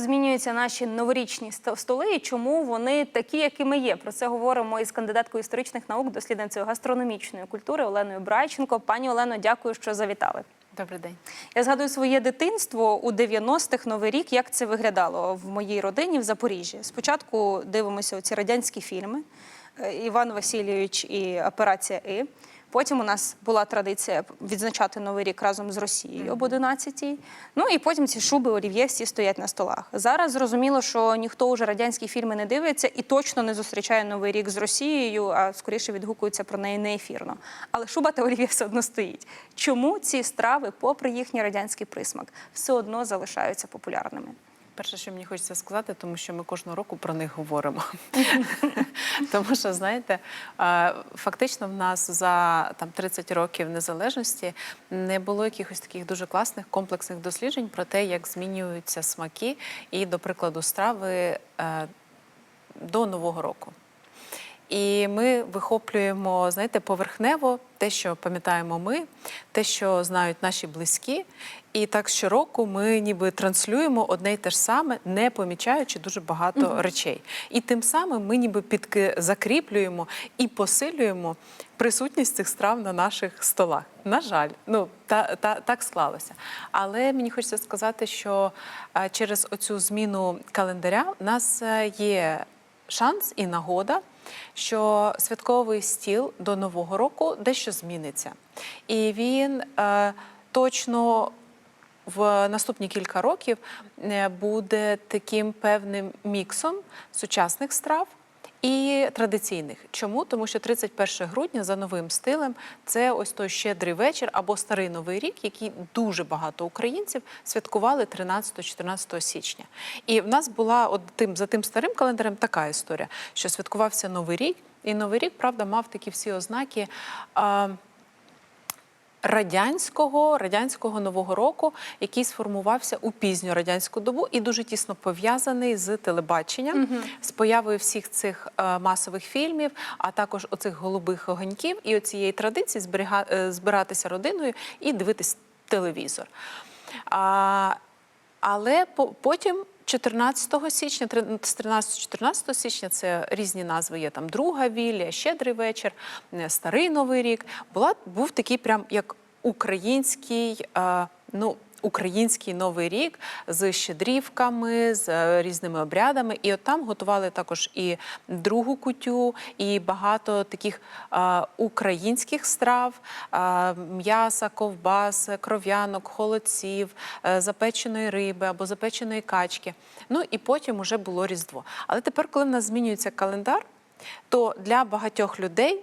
змінюються наші новорічні ст- столи і чому вони такі, якими є? Про це говоримо із кандидаткою історичних наук, дослідницею гастрономічної культури Оленою Брайченко. Пані Олено, дякую, що завітали. Добрий день. Я згадую своє дитинство у 90-х, Новий рік, як це виглядало в моїй родині в Запоріжжі. Спочатку дивимося ці радянські фільми е, Іван Васильович і Операція І. Потім у нас була традиція відзначати Новий рік разом з Росією об 11-й. Ну і потім ці шуби олів'є всі стоять на столах. Зараз зрозуміло, що ніхто вже радянські фільми не дивиться і точно не зустрічає Новий рік з Росією, а скоріше відгукується про неї неефірно. Але шуба та олів'є все одно стоїть. Чому ці страви, попри їхній радянський присмак, все одно залишаються популярними? Перше, що мені хочеться сказати, тому що ми кожного року про них говоримо. тому що, знаєте, фактично в нас за там 30 років незалежності не було якихось таких дуже класних комплексних досліджень про те, як змінюються смаки і, до прикладу, страви е, до Нового року. І ми вихоплюємо, знаєте, поверхнево те, що пам'ятаємо ми, те, що знають наші близькі. І так щороку ми ніби транслюємо одне й те ж саме, не помічаючи дуже багато речей. І тим самим ми ніби підки закріплюємо і посилюємо присутність цих страв на наших столах. На жаль, ну та, та так склалося. Але мені хочеться сказати, що через оцю зміну календаря у нас е, є шанс і нагода, що святковий стіл до Нового року дещо зміниться. І він е, точно в наступні кілька років е, буде таким певним міксом сучасних страв. І традиційних. Чому? Тому що 31 грудня за новим стилем це ось той щедрий вечір або старий новий рік, який дуже багато українців святкували 13-14 січня. І в нас була от тим за тим старим календарем така історія, що святкувався новий рік, і новий рік, правда, мав такі всі ознаки. Радянського радянського нового року, який сформувався у пізню радянську добу, і дуже тісно пов'язаний з телебаченням, з появою всіх цих е, масових фільмів, а також оцих голубих огоньків і оцієї традиції зберіга, е, збиратися родиною і дивитись телевізор. А, але по- потім. 14 січня, з 13-14 січня це різні назви є там друга вілля, щедрий вечір, е, старий новий рік. Була був такий прям як український, е, ну. Український новий рік з щедрівками, з е, різними обрядами, і от там готували також і другу кутю, і багато таких е, українських страв: е, м'яса, ковбас, кров'янок, холодців, е, запеченої риби або запеченої качки. Ну і потім уже було Різдво. Але тепер, коли в нас змінюється календар, то для багатьох людей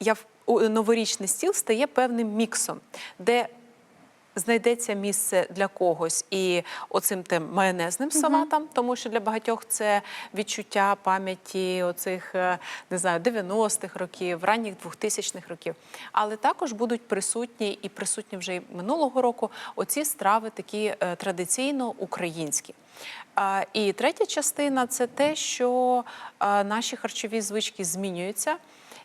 я новорічний стіл стає певним міксом, де знайдеться місце для когось і оцим тим майонезним салатам, тому що для багатьох це відчуття пам'яті оцих е, не знаю 90-х років, ранніх 2000-х років. Але також будуть присутні і присутні вже й минулого року оці страви такі е, традиційно українські. І третя частина це те, що наші харчові звички змінюються.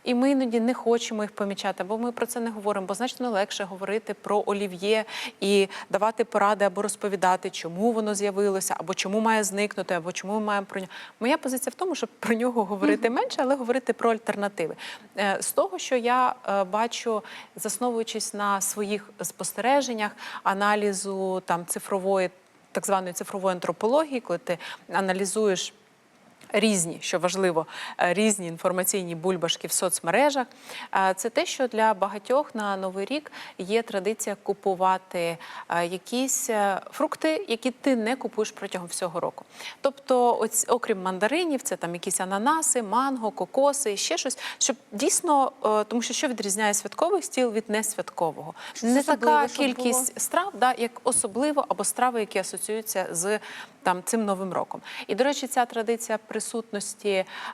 І ми іноді не хочемо їх помічати, бо ми про це не говоримо, бо значно легше говорити про олів'є і давати поради або розповідати, чому воно з'явилося, або чому має зникнути, або чому ми маємо про нього. Моя позиція в тому, щоб про нього говорити менше, але говорити про альтернативи. Е, З того, що я е, бачу, засновуючись на своїх спостереженнях, аналізу там цифрової, так званої цифрової антропології, коли ти аналізуєш різні, що важливо, е, різні інформаційні бульбашки в соцмережах. Е, Це те, що для багатьох на новий рік є традиція купувати е, якісь фрукти, які ти не купуєш протягом всього року. Тобто, оць- окрім мандаринів, це там якісь ананаси, манго, кокоси і ще щось, щоб дійсно, тому що що відрізняє святковий стіл від несвяткового, не така кількість страв, да, як особливо або страви, які асоціюються з там цим новим роком. І до речі, ця традиція присутності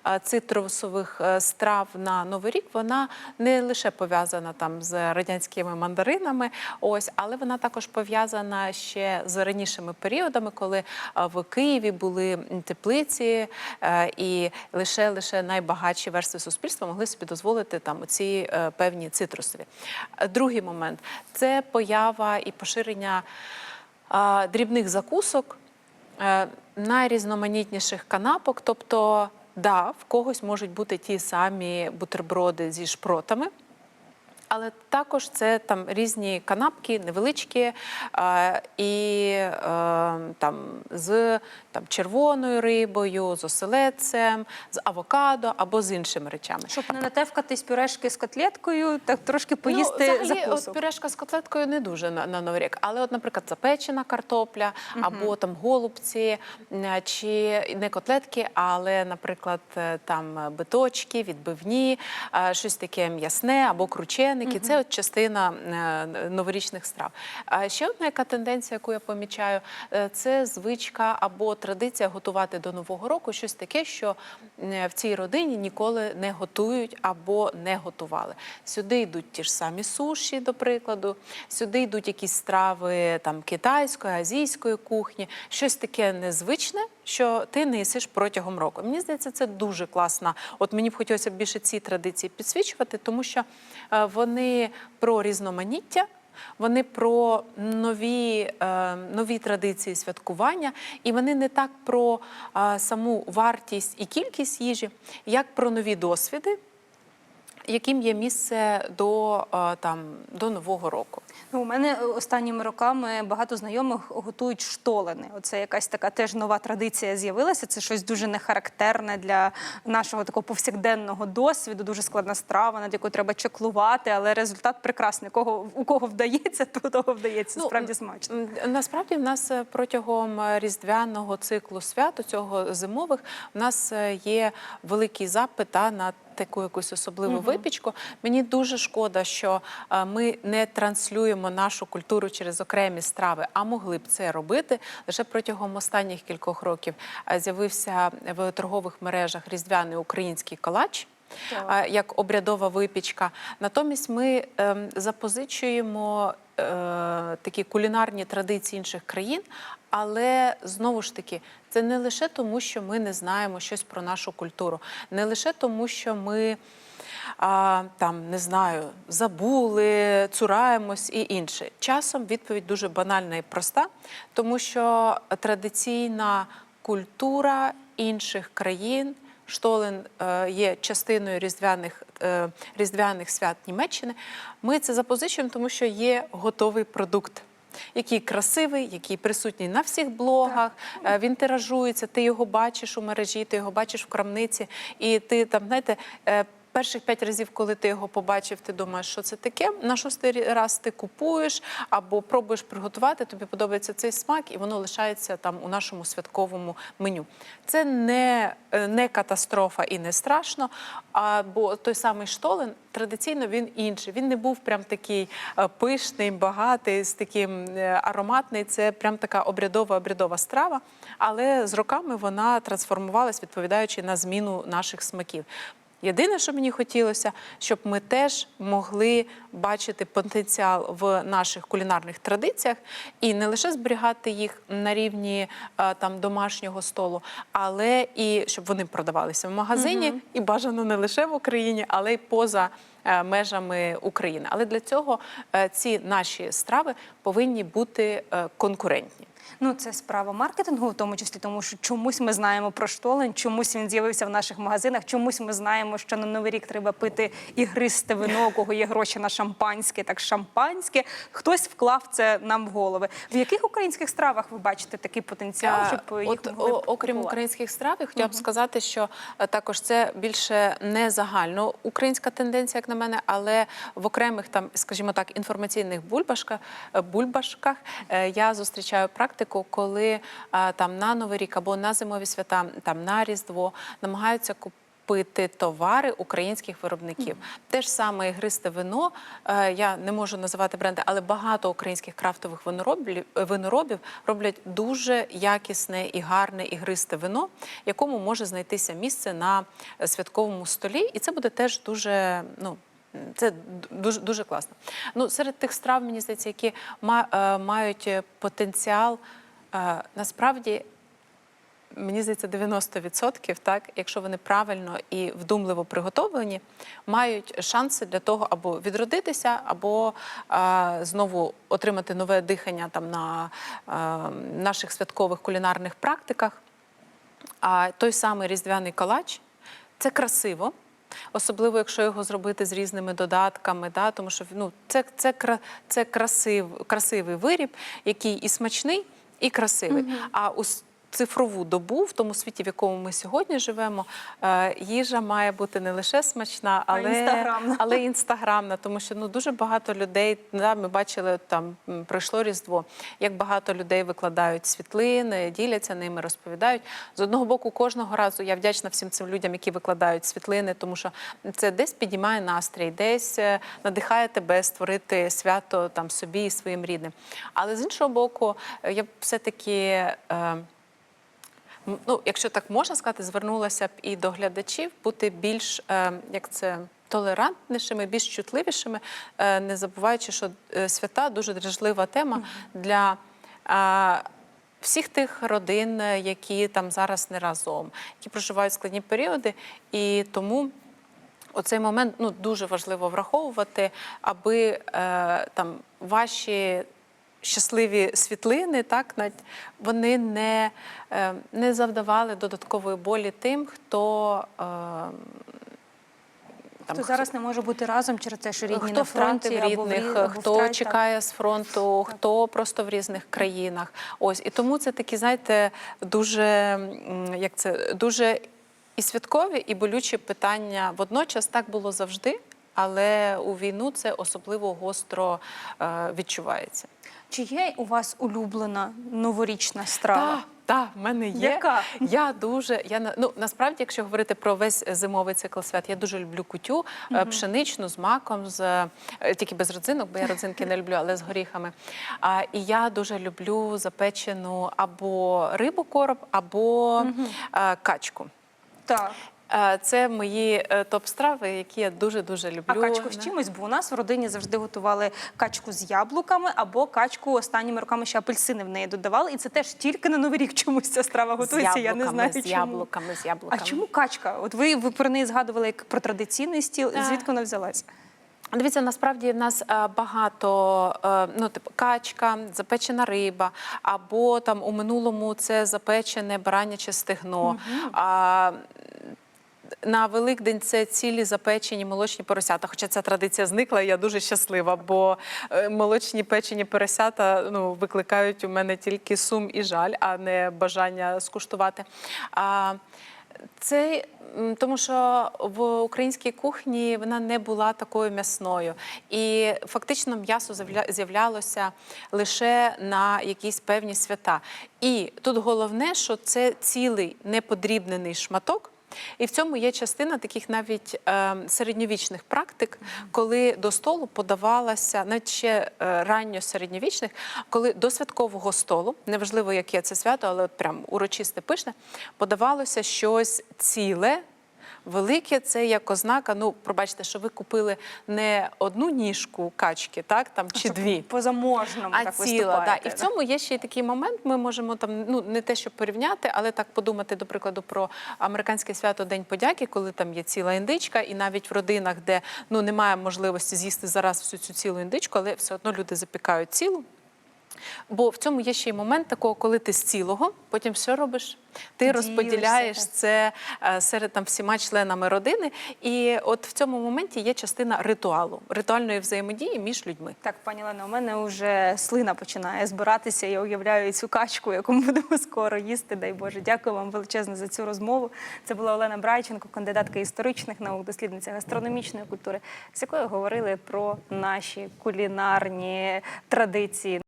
е, цитрусових е, страв на новий рік, вона не лише пов'язана там з радянськими мандаринами, ось, але вона також пов'язана ще з ранішими періодами, коли е, в Києві були теплиці, і лише лише найбагатші верстви суспільства могли собі дозволити там ці певні цитрусові. Другий момент це поява і поширення дрібних закусок. Е, найрізноманітніших канапок. Тобто, да, в когось можуть бути ті самі бутерброди зі шпротами. Але також це там різні канапки, невеличкі, е, і е, там з там, червоною рибою, з оселедцем, з авокадо або з іншими речами. Щоб не натевкатись пюрешки з котлеткою, так трошки поїсти ну, взагалі, закусок. от пюрешка з котлеткою не дуже на, на Новий рік. Але, от, наприклад, запечена картопля або там голубці, чи не котлетки, але, наприклад, е, там биточки, відбивні, е, щось таке м'ясне або крученики. Це от частина е, новорічних страв. А ще одна яка тенденція, яку я помічаю, е, це звичка або традиція готувати до Нового року щось таке, що в цій родині ніколи не готують або не готували. Сюди йдуть ті ж самі суші, до прикладу, сюди йдуть якісь страви там китайської, азійської кухні, щось таке незвичне, що ти не їсиш протягом року. Мені здається, це дуже класно. От мені б хотілося більше ці традиції підсвічувати, тому що е, вони про різноманіття. Вони про нові, е, нові традиції святкування, і вони не так про е, саму вартість і кількість їжі, як про нові досвіди, яким є місце до, е, там, до Нового року. Ну, у мене останніми роками багато знайомих готують штолени. Оце якась така теж нова традиція з'явилася. Це щось дуже нехарактерне для нашого такого повсякденного досвіду. Дуже складна страва, над якою треба чеклувати, але результат прекрасний. Кого у кого вдається, то того вдається. Ну, Справді смачно. Насправді в нас е, протягом е, різдвяного циклу свят, цього зимових, в нас є великий запит та, на таку якусь особливу випічку. Мені дуже шкода, що е, ми не транслюємо нашу культуру через окремі страви, а могли б це робити. Лише протягом останніх кількох років е, з'явився в торгових мережах різдвяний український колач. Так. як обрядова випічка. Натомість ми ем, запозичуємо е, такі кулінарні традиції інших країн, але знову ж таки, це не лише тому, що ми не знаємо щось про нашу культуру, не лише тому, що ми. А, там не знаю, забули, цураємось і інше. Часом відповідь дуже банальна і проста, тому що традиційна культура інших країн. Штолен е, є частиною різдвяних, е, різдвяних свят Німеччини. Ми це запозичуємо, тому що є готовий продукт. Який красивий, який присутній на всіх блогах, так. він тиражується, ти його бачиш у мережі, ти його бачиш в крамниці, і ти там, знаєте, е, перших п'ять разів, коли ти його побачив, ти думаєш, що це таке. На шостий раз ти купуєш або пробуєш приготувати, тобі подобається цей смак, і воно лишається там у нашому святковому меню. Це не, е, не катастрофа і не страшно. А, бо той самий штолен традиційно він інший. Він не був прям такий е, пишний, багатий, з таким е, ароматний. Це прям така обрядова обрядова страва. Але з роками вона трансформувалась, відповідаючи на зміну наших смаків. Єдине, що мені хотілося, щоб ми теж могли бачити потенціал в наших кулінарних традиціях і не лише зберігати їх на рівні е, там домашнього столу, але і щоб вони продавалися в магазині, і бажано не лише в Україні, але й поза е, межами України. Але для цього е, ці наші страви повинні бути конкурентні. Ну, це справа маркетингу, в тому числі, тому що чомусь ми знаємо про штолен, чомусь він з'явився в наших магазинах, чомусь ми знаємо, що на новий рік треба пити і гристи вино, у кого є гроші на шампанське, так шампанське. Хтось вклав це нам в голови. В яких українських стравах ви бачите такий потенціал, щоб їх От, могли окрім українських страв, я хотіла б сказати, що е, також це більше не загально українська тенденція, як на мене, але в окремих там, скажімо так, інформаційних бульбашках, е, бульбашках е, я зустрічаю практику, коли е, там на Новий рік або на зимові свята, там на Різдво намагаються купити. Пити товари українських виробників. Те ж саме ігристе вино. е, Я не можу називати бренди, але багато українських крафтових виноробів, виноробів роблять дуже якісне і гарне ігристе вино, якому може знайтися місце на е, святковому столі, і це буде теж дуже ну. Це дуже дуже класно. Ну серед тих страв, мені здається, які е, мають потенціал, е, насправді мені здається, 90%, так, якщо вони правильно і вдумливо приготовлені, мають шанси для того, або відродитися, або е, знову отримати нове дихання там на е, наших святкових кулінарних практиках. А той самий різдвяний калач це красиво. Особливо, якщо його зробити з різними додатками, да, тому що ну, це, це, це красив, красивий виріб, який і смачний, і красивий. А у с- цифрову добу, в тому світі, в якому ми сьогодні живемо, е, їжа має бути не лише смачна, але інстаграмна. але інстаграмна, тому що ну дуже багато людей. Да, ми бачили там пройшло різдво. Як багато людей викладають світлини, діляться ними, розповідають. З одного боку, кожного разу я вдячна всім цим людям, які викладають світлини, тому що це десь підіймає настрій, десь е, надихає тебе створити свято там собі і своїм рідним. Але з іншого боку, е, я все-таки. Е, М, ну, якщо так можна сказати, звернулася б і до глядачів бути більш е, як це. Толерантнішими, більш чутливішими, е, не забуваючи, що е, свята дуже дражлива тема для всіх тих родин, які там зараз не разом, які проживають складні періоди. І тому оцей момент ну, дуже важливо враховувати, аби е, там ваші щасливі світлини, так, навіть вони не, е, не завдавали додаткової болі тим, хто. Е, там, Хто зараз не може бути разом через те, що рідні хто на фронті або в рідних, або хто втрать, так. чекає з фронту, хто просто в різних країнах. Ось і тому це такі, знаєте, дуже як це дуже і святкові, і болючі питання. Водночас так було завжди, але у війну це особливо гостро е, відчувається. Чи є у вас улюблена новорічна страва? Так, в мене є. Яка? Я дуже я ну насправді, якщо говорити про весь зимовий цикл свят, я дуже люблю кутю е, пшеничну з маком, з е, тільки без родзинок, бо я родзинки не люблю, але з горіхами. А і я дуже люблю запечену або рибу короб, або е, качку. Так. Е, Це мої е, топ-страви, які я дуже дуже люблю. А качку з чимось, бо у нас в родині завжди готували качку з яблуками або качку останніми роками ще апельсини в неї додавали. І це теж тільки на новий рік чомусь ця страва готується. Я не знаю, з чому. яблуками, з яблуками. А чому качка? От ви, ви про неї згадували як про традиційний стіл. Так. Звідки вона взялася? Дивіться, насправді в нас е, багато ну, типу, качка, запечена риба, або там у минулому це запечене бараняче стегно. А, на Великдень це цілі запечені молочні поросята. Хоча ця традиція зникла, і я дуже щаслива, бо е, молочні печені поросята ну, викликають у мене тільки сум і жаль, а не бажання скуштувати. А, це тому, що в українській кухні вона не була такою м'ясною, і фактично м'ясо з'явля- з'являлося лише на якісь певні свята. І тут головне, що це цілий неподрібнений шматок. І в цьому є частина таких навіть е, середньовічних практик, коли до столу подавалася навіть ще е, ранньо середньовічних, коли до святкового столу, неважливо, яке це свято, але от прям урочисте пишне, подавалося щось ціле. Велике це як ознака. Ну, пробачте, що ви купили не одну ніжку качки, так там чи дві. По заможному А так ціла, да. І в цьому є ще й такий момент. Ми можемо там ну не те, щоб порівняти, але так подумати, до прикладу, про американське свято День подяки, коли там є ціла індичка, і навіть в родинах, де ну немає можливості з'їсти зараз всю цю цілу індичку, але все одно люди запікають цілу. Бо в цьому є ще й момент такого, коли ти з цілого, потім що робиш? Ти Ділишся, розподіляєш так. це е, серед там всіма членами родини. І от в цьому моменті є частина ритуалу, ритуальної взаємодії між людьми. Так, пані Лено, у мене вже слина починає збиратися. Я уявляю цю качку, яку ми будемо скоро їсти. Дай Боже, дякую вам величезно за цю розмову. Це була Олена Брайченко, кандидатка історичних наук, дослідниця гастрономічної культури, з якою говорили про наші кулінарні традиції.